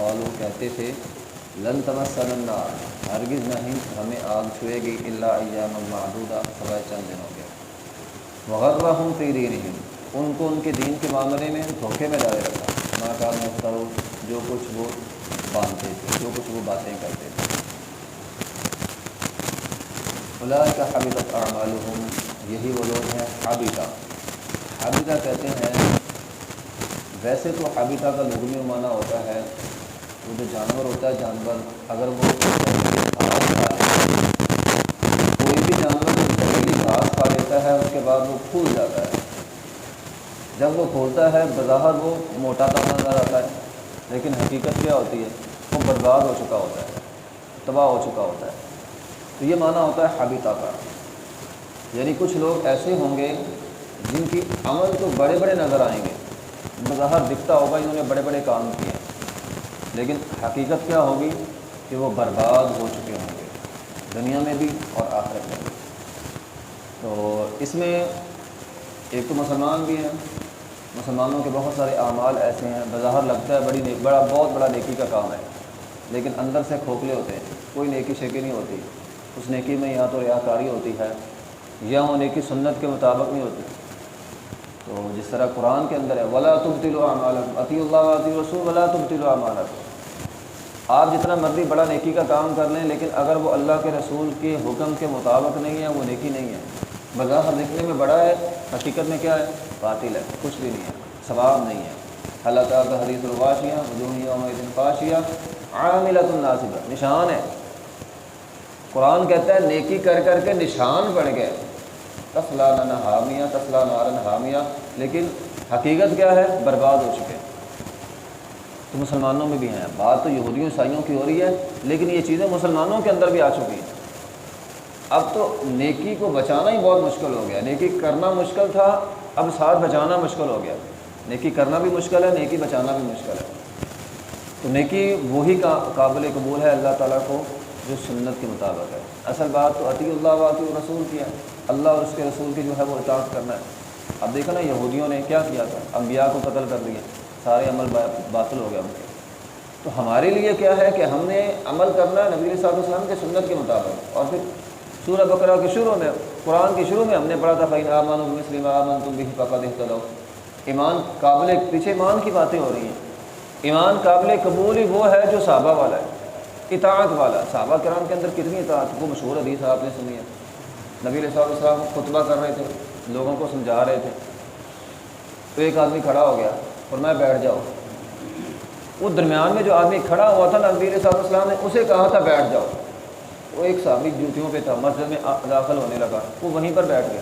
قالو کہتے تھے، لن تمسن النار، ہرگز نہیں ہمیں آگ چھوئے گی اللہ ایام المعدودہ سوائے چند دنوں کے۔ وغرہم فی دینہم، ان کو ان کے دین کے معاملے میں دھوکے میں ڈالے رکھا۔ ماں کا مختلو جو کچھ وہ باندھتے تھے، جو کچھ وہ باتیں کرتے تھے۔ اللہ کا حبیبت اعمالہم، یہی وہ لوگ ہیں حابطہ حابطہ کہتے ہیں، ویسے تو حابطہ کا لغوی معنی ہوتا ہے وہ جو جانور ہوتا ہے، جانور اگر وہ کوئی بھی جانور جو زہریلی گھاس لیتا ہے، اس کے بعد وہ پھول جاتا ہے۔ جب وہ پھولتا ہے، بظاہر وہ موٹا تازہ نظر آتا ہے، لیکن حقیقت کیا ہوتی ہے؟ وہ برباد ہو چکا ہوتا ہے، تباہ ہو چکا ہوتا ہے۔ تو یہ معنی ہوتا ہے حابطہ کا یعنی کچھ لوگ ایسے ہوں گے جن کی عمل تو بڑے بڑے نظر آئیں گے، بظاہر دکھتا ہوگا انہوں نے بڑے بڑے کام کیے۔ لیکن حقیقت کیا ہوگی کہ وہ برباد ہو چکے ہوں گے، دنیا میں بھی اور آخرت میں بھی۔ تو اس میں ایک تو مسلمان بھی ہیں، مسلمانوں کے بہت سارے اعمال ایسے ہیں، بظاہر لگتا ہے بڑی نیک، بڑا، بہت بڑا نیکی کا کام ہے، لیکن اندر سے کھوکھلے ہوتے ہیں، کوئی نیکی شیکی نہیں ہوتی، اس نیکی میں یا تو ریاکاری ہوتی ہے، یا وہ نیکی سنت کے مطابق نہیں ہوتی۔ تو جس طرح قرآن کے اندر ہے، ولا تم تل عطی اللہ عطی رسول ولا تم تل آپ جتنا مرضی بڑا نیکی کا کام کر لیں، لیکن اگر وہ اللہ کے رسول کے حکم کے مطابق نہیں ہے، وہ نیکی نہیں ہے۔ بظاہر دیکھنے میں بڑا ہے، حقیقت میں کیا ہے؟ باطل ہے، کچھ بھی نہیں ہے، ثواب نہیں ہے۔ اللہ تعالیٰ کا حدیث الواشیہ، وجوہ فاشیہ عاملۃ الناصبہ نشان ہے۔ قرآن کہتا ہے، نیکی کر کر کے نشان پڑ گئے۔ تسلا نہ حامیہ تسلا نارن حامیہ، لیکن حقیقت کیا ہے؟ برباد ہو چکے۔ تو مسلمانوں میں بھی ہیں۔ بات تو یہودیوں، عیسائیوں کی ہو رہی ہے، لیکن یہ چیزیں مسلمانوں کے اندر بھی آ چکی ہیں۔ اب تو نیکی کو بچانا ہی بہت مشکل ہو گیا۔ نیکی کرنا مشکل تھا، اب ساتھ بچانا مشکل ہو گیا۔ نیکی کرنا بھی مشکل ہے، نیکی بچانا بھی مشکل ہے۔ تو نیکی وہی قابل قبول ہے اللہ تعالیٰ کو جو سنت کے مطابق ہے۔ اصل بات تو عطی اللہ واطی رسول کی ہے۔ اللہ اور اس کے رسول کی جو ہے وہ اطاعت کرنا ہے۔ اب دیکھو نا، یہودیوں نے کیا کیا تھا؟ انبیاء کو قتل کر دیا۔ سارے عمل باطل ہو گیا ان کے۔ تو ہمارے لیے کیا ہے کہ ہم نے عمل کرنا ہے نبی صاحب السلام کے سنت کے مطابق۔ اور پھر سورہ بقرہ کے شروع میں، قرآن کے شروع میں ہم نے پڑھا تھا فین امان المسلم امن تم بھی پکا دیکھتا ایمان قابل، پیچھے ایمان کی باتیں ہو رہی ہیں۔ ایمان قابل قبول ہی وہ ہے جو صحابہ والا ہے۔ اطاعت والا۔ صحابہ کرام کے اندر کتنی اطاعت، وہ مشہور حدیث آپ نے سنی ہے۔ نبی علیہ صاحب السلام خطبہ کر رہے تھے، لوگوں کو سمجھا رہے تھے۔ تو ایک آدمی کھڑا ہو گیا اور میں بیٹھ جاؤ وہ درمیان میں جو آدمی کھڑا ہوا تھا نبی علیہ صاحب السلام نے، اسے کہا تھا بیٹھ جاؤ۔ وہ ایک صحابی جوتیوں پہ تھا، مسجد میں داخل ہونے لگا۔ وہ وہیں پر بیٹھ گیا۔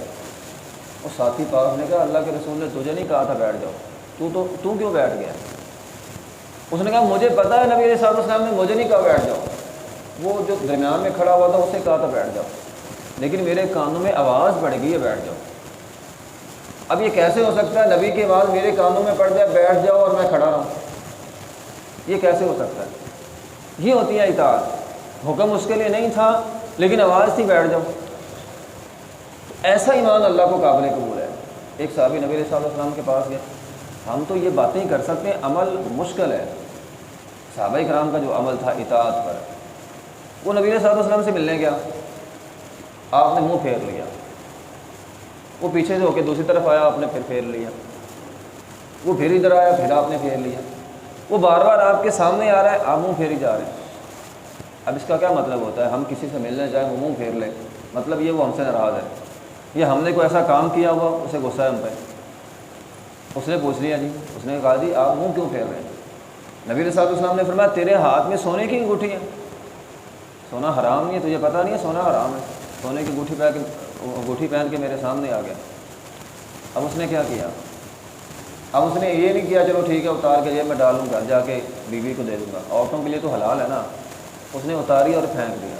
وہ ساتھی پاک نے کہا، اللہ کے رسول نے تجھے نہیں کہا تھا بیٹھ جاؤ۔ تو تو تو کیوں بیٹھ گیا؟ اس نے کہا، مجھے پتا ہے نبی علیہ صاحب السلام نے مجھے نہیں کہا بیٹھ جاؤ. وہ جو درمیان میں کھڑا ہوا تھا اسے کہا تھا بیٹھ جاؤ۔ لیکن میرے کانوں میں آواز بڑھ گئی ہے، بیٹھ جاؤ۔ اب یہ کیسے ہو سکتا ہے نبی کی آواز میرے کانوں میں پڑ جائے بیٹھ جاؤ اور میں کھڑا رہوں یہ کیسے ہو سکتا ہے؟ یہ ہوتی ہے اطاعت۔ حکم اس کے لیے نہیں تھا، لیکن آواز تھی، بیٹھ جاؤ۔ ایسا ایمان اللہ کو قابل قبول ہے۔ ایک صحابی نبی علیہ السلام کے پاس گیا ہم تو یہ باتیں کر سکتے ہیں، عمل مشکل ہے۔ صحابہ کرام کا جو عمل تھا اطاعت پر، وہ نبی علیہ السلام سے ملنے گیا۔ آپ نے منہ پھیر لیا۔ وہ پیچھے سے ہو کے دوسری طرف آیا، آپ نے پھر پھیر لیا۔ وہ پھر ادھر آیا، پھر آپ نے پھیر لیا۔ وہ بار بار آپ کے سامنے آ رہا ہے، آپ منہ پھیری جا رہے ہیں۔ اب اس کا کیا مطلب ہوتا ہے؟ ہم کسی سے ملنے جائیں، وہ منہ پھیر لیں مطلب یہ وہ ہم سے ناراض ہے۔ یہ ہم نے کوئی ایسا کام کیا ہوا، اسے غصہ ہے ہم پہ۔ اس نے پوچھ لیا جی اس نے کہا جی آپ منہ کیوں پھیر رہے ہیں؟ نبی صاحب السلام نے فرمایا، تیرے ہاتھ میں سونے کی انگوٹھی ہے۔ سونا حرام نہیں ہے، تجھے پتہ نہیں ہے، سونا حرام ہے۔ سونے کی انگوٹھی پہ کے، انگوٹھی پہن کے میرے سامنے آ گیا۔ اب اس نے کیا کیا؟ اب اس نے یہ نہیں کیا، چلو ٹھیک ہے، اتار کے لیے میں ڈالوں گھر جا کے بیوی کو دے دوں گا۔ عورتوں کے لیے تو حلال ہے نا۔ اس نے اتاری اور پھینک دیا۔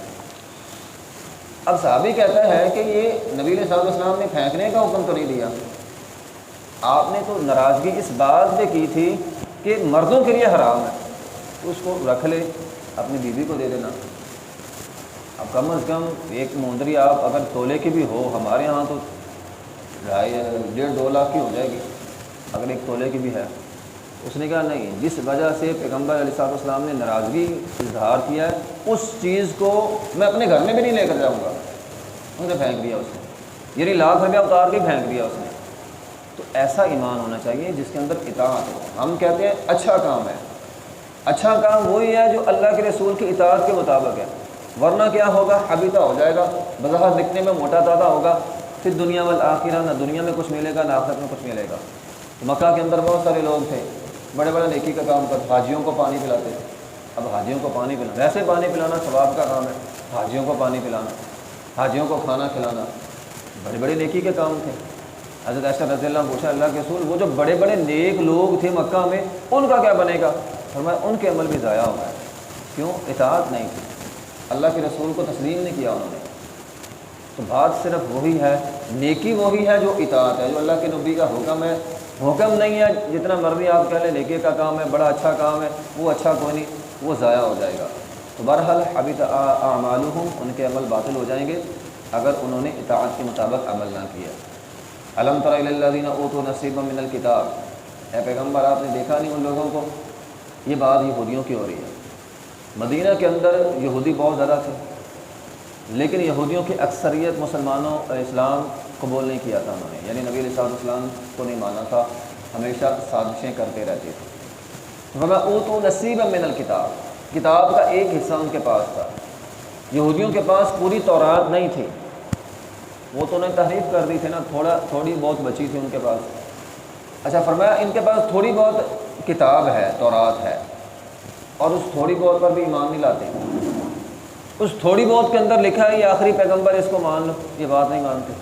اب صحابی کہتا ہے کہ یہ نبی علیہ صاحب السلام نے پھینکنے کا حکم تو نہیں دیا۔ آپ نے تو ناراضگی اس بات پہ کی تھی کہ مردوں کے لیے حرام ہے۔ اس کو رکھ لے، اپنی بیوی کو دے دینا۔ اب کم از کم ایک موندری آپ اگر تولے کی بھی ہو، ہمارے یہاں تو ڈھائی، ڈیڑھ، دو لاکھ کی ہو جائے گی۔ اگر ایک تولے کی بھی ہے۔ اس نے کہا نہیں، جس وجہ سے پیغمبر علیہ صاحب السلام نے ناراضگی اظہار کیا ہے، اس چیز کو میں اپنے گھر میں بھی نہیں لے کر جاؤں گا۔ ان نے پھینک دیا اس نے۔ یعنی لاکھ روپیہ اتار کے پھینک دیا اس نے۔ تو ایسا ایمان ہونا چاہیے جس کے اندر اطاعت ہو۔ ہم کہتے ہیں اچھا کام ہے۔ اچھا کام وہی ہے جو اللہ کے رسول کی اطاعت کے مطابق ہے۔ ورنہ کیا ہوگا؟ حبیطہ ہو جائے گا۔ بظاہر دکھنے میں موٹا تازہ ہوگا۔ پھر دنیا والآخرہ نہ دنیا میں کچھ ملے گا، نہ آخرت میں کچھ ملے گا۔ مکہ کے اندر بہت سارے لوگ تھے۔ بڑے بڑے نیکی کا کام کر حاجیوں کو پانی پلاتے۔ تھے اب حاجیوں کو پانی پلانا، ویسے پانی پلانا ثواب کا کام ہے۔ حاجیوں کو پانی پلانا، حاجیوں کو کھانا کھلانا۔ بڑے بڑے نیکی کے کام تھے۔ حضرت ایسا رضی اللہ پوچھا اللہ کے رسول، وہ جو بڑے بڑے نیک لوگ تھے مکہ میں، ان کا کیا بنے گا؟ فرمایا، ان کے عمل بھی ضائع ہو گئے کیوں؟ اطاعت نہیں تھی۔ اللہ کے رسول کو تسلیم نہیں کیا انہوں نے۔ تو بات صرف وہی ہے، نیکی وہی ہے جو اطاعت ہے، جو اللہ کے نبی کا حکم ہے۔ حکم نہیں ہے، جتنا مرضی آپ کہہ لیں، نیکی کا کام ہے، بڑا اچھا کام ہے، وہ اچھا کوئی نہیں، وہ ضائع ہو جائے گا۔ تو بہرحال ابھی تو ہوں ان کے عمل باطل ہو جائیں گے۔ اگر انہوں نے اطاعت کے مطابق عمل نہ کیا۔ علم طرح اللہ دینہ او نصیب من الکتاب؟ اے پیغمبر، آپ نے دیکھا نہیں ان لوگوں کو؟ یہ بات یہودیوں کی ہو رہی ہے۔ مدینہ کے اندر یہودی بہت زیادہ تھے، لیکن یہودیوں کی اکثریت مسلمانوں اسلام قبول نہیں کیا تھا انہوں نے۔ یعنی نبی علیہ صاحب اسلام کو نہیں مانا تھا، ہمیشہ سازشیں کرتے رہتے تھے۔ میں او تو نصیب من الکتاب؟ کتاب کا ایک حصہ ان کے پاس تھا۔ یہودیوں کے پاس پوری تورات نہیں تھی۔ وہ تو انہیں تحریف کر دی تھی نا، تھوڑا تھوڑی بہت بچی تھی ان کے پاس۔ اچھا فرمایا ان کے پاس تھوڑی بہت کتاب ہے، تورات ہے، اور اس تھوڑی بہت پر بھی ایمان نہیں لاتے۔ اس تھوڑی بہت کے اندر لکھا ہے، یہ آخری پیغمبر اس کو مان لو، یہ بات نہیں مانتے۔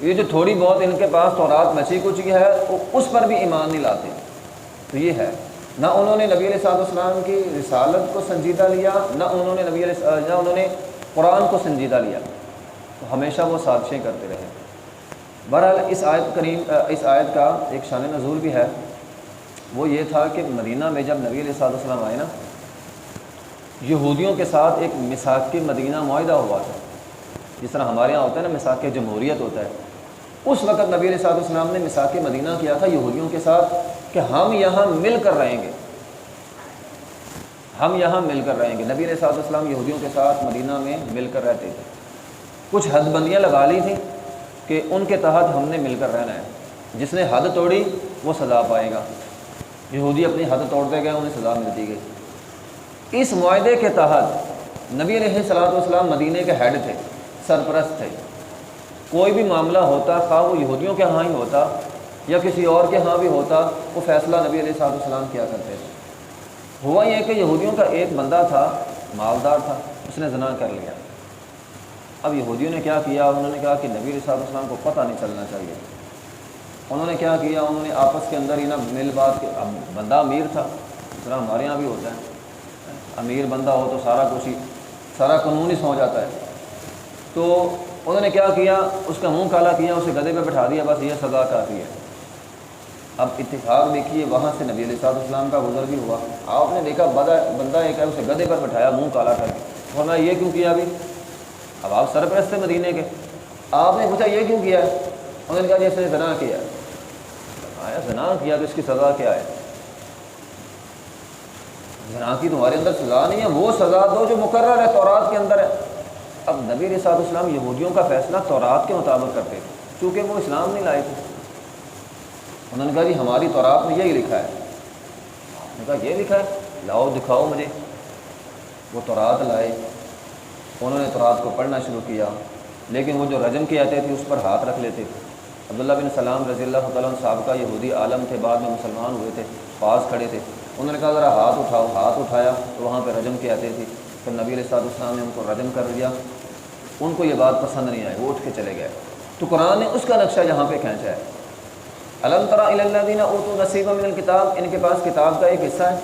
یہ جو تھوڑی بہت ان کے پاس تورات بچی کچھ ہے، وہ اس پر بھی ایمان نہیں لاتے۔ تو یہ ہے، نہ انہوں نے نبی علیہ صاحب السلام کی رسالت کو سنجیدہ لیا، نہ انہوں نے نبی علیہ نہ انہوں نے قرآن کو سنجیدہ لیا۔ تو ہمیشہ وہ سازشیں کرتے رہے۔ بہرحال اس آیت کریم، اس آیت کا ایک شان نزول بھی ہے۔ وہ یہ تھا کہ مدینہ میں جب نبی علیہ صاحب السلام آئے نا، یہودیوں کے ساتھ ایک مساق کے مدینہ معاہدہ ہوا تھا۔ جس طرح ہمارے یہاں ہوتا ہے نا مساق جمہوریت ہوتا ہے۔ اس وقت نبی علیہ صاحب السلام نے مساق مدینہ کیا تھا یہودیوں کے ساتھ کہ ہم یہاں مل کر رہیں گے۔ ہم یہاں مل کر رہیں گے۔ نبی علیہ صاحب السلام یہودیوں کے ساتھ مدینہ میں مل کر رہتے تھے۔ کچھ حد بندیاں لگا لی تھیں کہ ان کے تحت ہم نے مل کر رہنا ہے۔ جس نے حد توڑی، وہ سزا پائے گا۔ یہودی اپنی حد توڑتے گئے، انہیں سزا ملتی گئی۔ اس معاہدے کے تحت نبی علیہ صلاح والسلام مدینہ کے ہیڈ تھے، سرپرست تھے۔ کوئی بھی معاملہ ہوتا، خواہ وہ یہودیوں کے ہاں ہی ہوتا یا کسی اور کے ہاں بھی ہوتا، وہ فیصلہ نبی علیہ صاحب السلام کیا کرتے تھے۔ ہوا یہ کہ یہودیوں کا ایک بندہ تھا، مالدار تھا، اس نے زنا کر لیا۔ اب یہودیوں نے کیا کیا؟ انہوں نے کہا کہ نبی علیہ صاحب السلام کو پتہ نہیں چلنا چاہیے۔ انہوں نے کیا کیا؟ انہوں نے آپس کے اندر ہی نا مل بات کے اب بندہ امیر تھا، اس طرح ہمارے یہاں بھی ہوتا ہے۔ امیر بندہ ہو تو سارا کچھ ہی سارا قانون ہی سو جاتا ہے۔ تو انہوں نے کیا کیا؟ اس کا منہ کالا کیا، اسے گدے پہ بٹھا دیا، بس یہ سزا کافی ہے۔ اب اتفاق دیکھیے، وہاں سے نبی علیہ صاحب السلام کا گزر بھی ہوا۔ آپ نے دیکھا، بدا بندہ ایک ہے، اسے گدے پر بٹھایا، منہ کالا کر کے۔ ورنہ یہ کیوں کیا ابھی؟ اب آپ سرپرست تھے مدینے کے۔ آپ نے پوچھا یہ کیوں کیا ہے؟ انہوں نے کہا جیسے زنا کیا آیا زنا کیا تو اس کی سزا کیا ہے؟ زنا کی تمہارے اندر سزا نہیں ہے، وہ سزا دو جو مقرر ہے تورات کے اندر ہے۔ اب نبی رساد اسلام یہودیوں کا فیصلہ تورات کے مطابق کرتے تھے، چونکہ وہ اسلام نہیں لائے تھے۔ انہوں نے کہا جی ہماری تورات میں یہی لکھا ہے۔ نے کہا، یہ لکھا ہے؟ لاؤ دکھاؤ مجھے۔ وہ تورات لائے۔ انہوں نے تورات کو پڑھنا شروع کیا، لیکن وہ جو رجم کی آتے تھے اس پر ہاتھ رکھ لیتے۔ تھے عبداللہ بن سلام رضی اللہ تعالیٰ صاحب کا یہودی عالم تھے، بعد میں مسلمان ہوئے تھے، پاس کھڑے تھے۔ انہوں نے کہا، ذرا ہاتھ اٹھاؤ، ہاتھ اٹھایا تو وہاں پہ رجم کی آتے تھے پھر نبی علیہ صاحب السلام نے ان کو رجم کر دیا۔ ان کو یہ بات پسند نہیں آئی، وہ اٹھ کے چلے گئے۔ تو قرآن نے اس کا نقشہ یہاں پہ کھینچا ہے۔ علم طرح اللہ دینا تو نصیب من الکتاب؟ ان کے پاس کتاب کا ایک حصہ ہے۔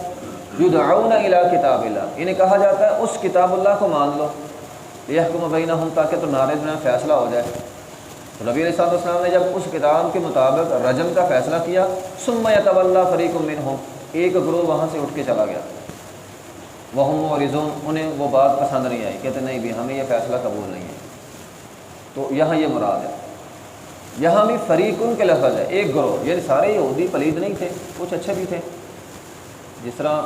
جو دعاؤن الا کتاب اللہ۔ انہیں کہا جاتا ہے، اس کتاب اللہ کو مان لو۔ یہ حکم بینہ ہوں تاکہ تو نارد میں فیصلہ ہو جائے۔ تو نبی علیہ صاحب السلام نے جب اس کتاب کے مطابق رجم کا فیصلہ کیا سم طب اللہ فریق من ہوں ایک گروہ وہاں سے اٹھ کے چلا گیا۔ وہ ہوں اور رضون انہیں وہ بات پسند نہیں آئی۔ کہتے نہیں بھی، ہمیں یہ فیصلہ قبول نہیں ہے۔ تو یہاں یہ مراد ہے۔ یہاں بھی فریقن کے لفظ ہے۔ ایک گروہ یعنی سارے یہودی پلید نہیں تھے، کچھ اچھے بھی تھے۔ جس طرح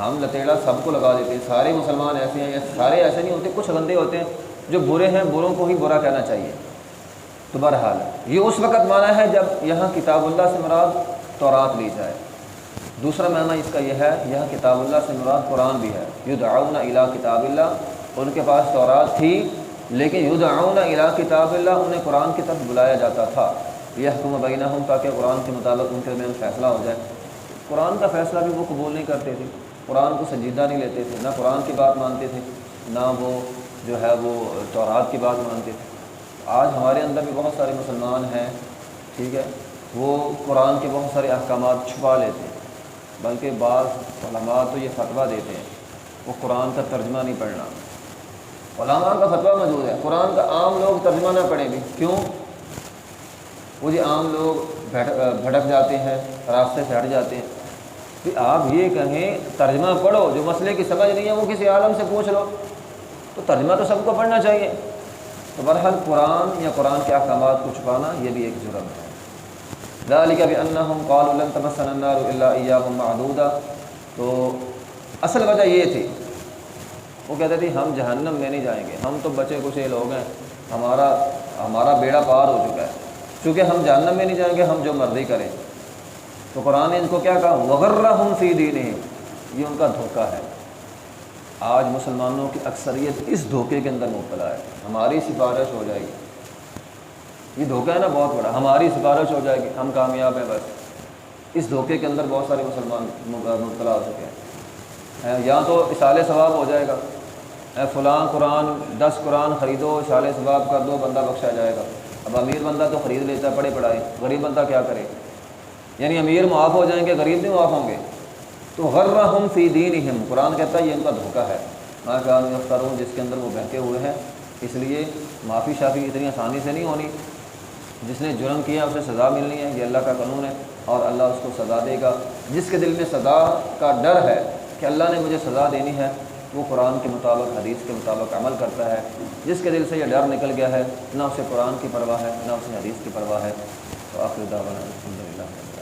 ہم لتیڑا سب کو لگا دیتے ہیں، سارے مسلمان ایسے ہیں یا سارے ایسے نہیں ہوتے، کچھ بندے ہوتے ہیں جو برے ہیں، بروں کو ہی برا کہنا چاہیے۔ تو بہرحال، یہ اس وقت مانا ہے جب یہاں کتاب اللہ سے مراد تورات لی جائے۔ دوسرا معنی اس کا یہ ہے، یہاں کتاب اللہ سے مراد قرآن بھی ہے۔ یدعون الا کتاب اللہ، ان کے پاس تورات تھی، لیکن یدعون الا کتاب اللہ، انہیں قرآن کی طرف بلایا جاتا تھا۔ یہ حکم بینہ ہوں تاکہ قرآن کے مطابق ان کے درمیان فیصلہ ہو جائے۔ قرآن کا فیصلہ بھی وہ قبول نہیں کرتے تھے، قرآن کو سنجیدہ نہیں لیتے تھے، نہ قرآن کی بات مانتے تھے، نہ وہ جو ہے وہ تورات کی بات مانتے تھے۔ آج ہمارے اندر بھی بہت سارے مسلمان ہیں، ٹھیک ہے، وہ قرآن کے بہت سارے احکامات چھپا لیتے ہیں، بلکہ بعض علماء تو یہ فتویٰ دیتے ہیں، وہ قرآن کا ترجمہ نہیں پڑھنا۔ علماء کا فتویٰ موجود ہے، قرآن کا عام لوگ ترجمہ نہ پڑھیں بھی کیوں؟ وہ جی عام لوگ بھٹک جاتے ہیں، راستے سے ہٹ جاتے ہیں۔ کہ آپ یہ کہیں، ترجمہ پڑھو، جو مسئلے کی سمجھ نہیں ہے، وہ کسی عالم سے پوچھ لو۔ تو ترجمہ تو سب کو پڑھنا چاہیے۔ تو برحال قرآن یا قرآن کے احکامات کو چھپانا یہ بھی ایک جرم ہے۔ ذالک بانہم قالوا لن تمسنا النار الا ایام تو اصل وجہ یہ تھی۔ وہ کہتے تھے، ہم جہنم میں نہیں جائیں گے۔ ہم تو بچے کچھ یہ لوگ ہیں، ہمارا ہمارا بیڑا پار ہو چکا ہے۔ چونکہ ہم جہنم میں نہیں جائیں گے، ہم جو مرضی کریں۔ تو قرآن نے ان کو کیا کہا؟ وغیرہ ہم فی دین یہ ان کا دھوکہ ہے۔ آج مسلمانوں کی اکثریت اس دھوکے کے اندر مبتلا ہے۔ ہماری سفارش ہو جائے گی۔ یہ دھوکہ ہے نا بہت بڑا۔ ہماری سفارش ہو جائے گی۔ ہم کامیاب ہیں بس۔ اس دھوکے کے اندر بہت سارے مسلمان مبتلا ہو چکے ہیں۔ یا تو اشال ثواب ہو جائے گا۔ اے فلاں قرآن، دس قرآن خریدو اشال ثواب کر دو، بندہ بخشا جائے گا۔ اب امیر بندہ تو خرید لیتا ہے، پڑھے پڑھائے۔ غریب بندہ کیا کرے؟ یعنی امیر معاف ہو جائیں گے، غریب نہیں معاف ہوں گے۔ تو غرہ ہم فی دین ہم قرآن کہتا ہے، یہ ان کا دھوکہ ہے۔ میں کہا ہوں جس کے اندر وہ بہتے ہوئے ہیں۔ اس لیے معافی شافی اتنی آسانی سے نہیں ہونی۔ جس نے جرم کیا، اسے سزا ملنی ہے، یہ اللہ کا قانون ہے۔ اور اللہ اس کو سزا دے گا۔ جس کے دل میں سزا کا ڈر ہے کہ اللہ نے مجھے سزا دینی ہے وہ قرآن کے مطابق، حدیث کے مطابق عمل کرتا ہے۔ جس کے دل سے یہ ڈر نکل گیا ہے، نہ اسے قرآن کی پرواہ ہے، نہ اسے حدیث کی پرواہ ہے۔ تو آخر دعوانا الحمد للہ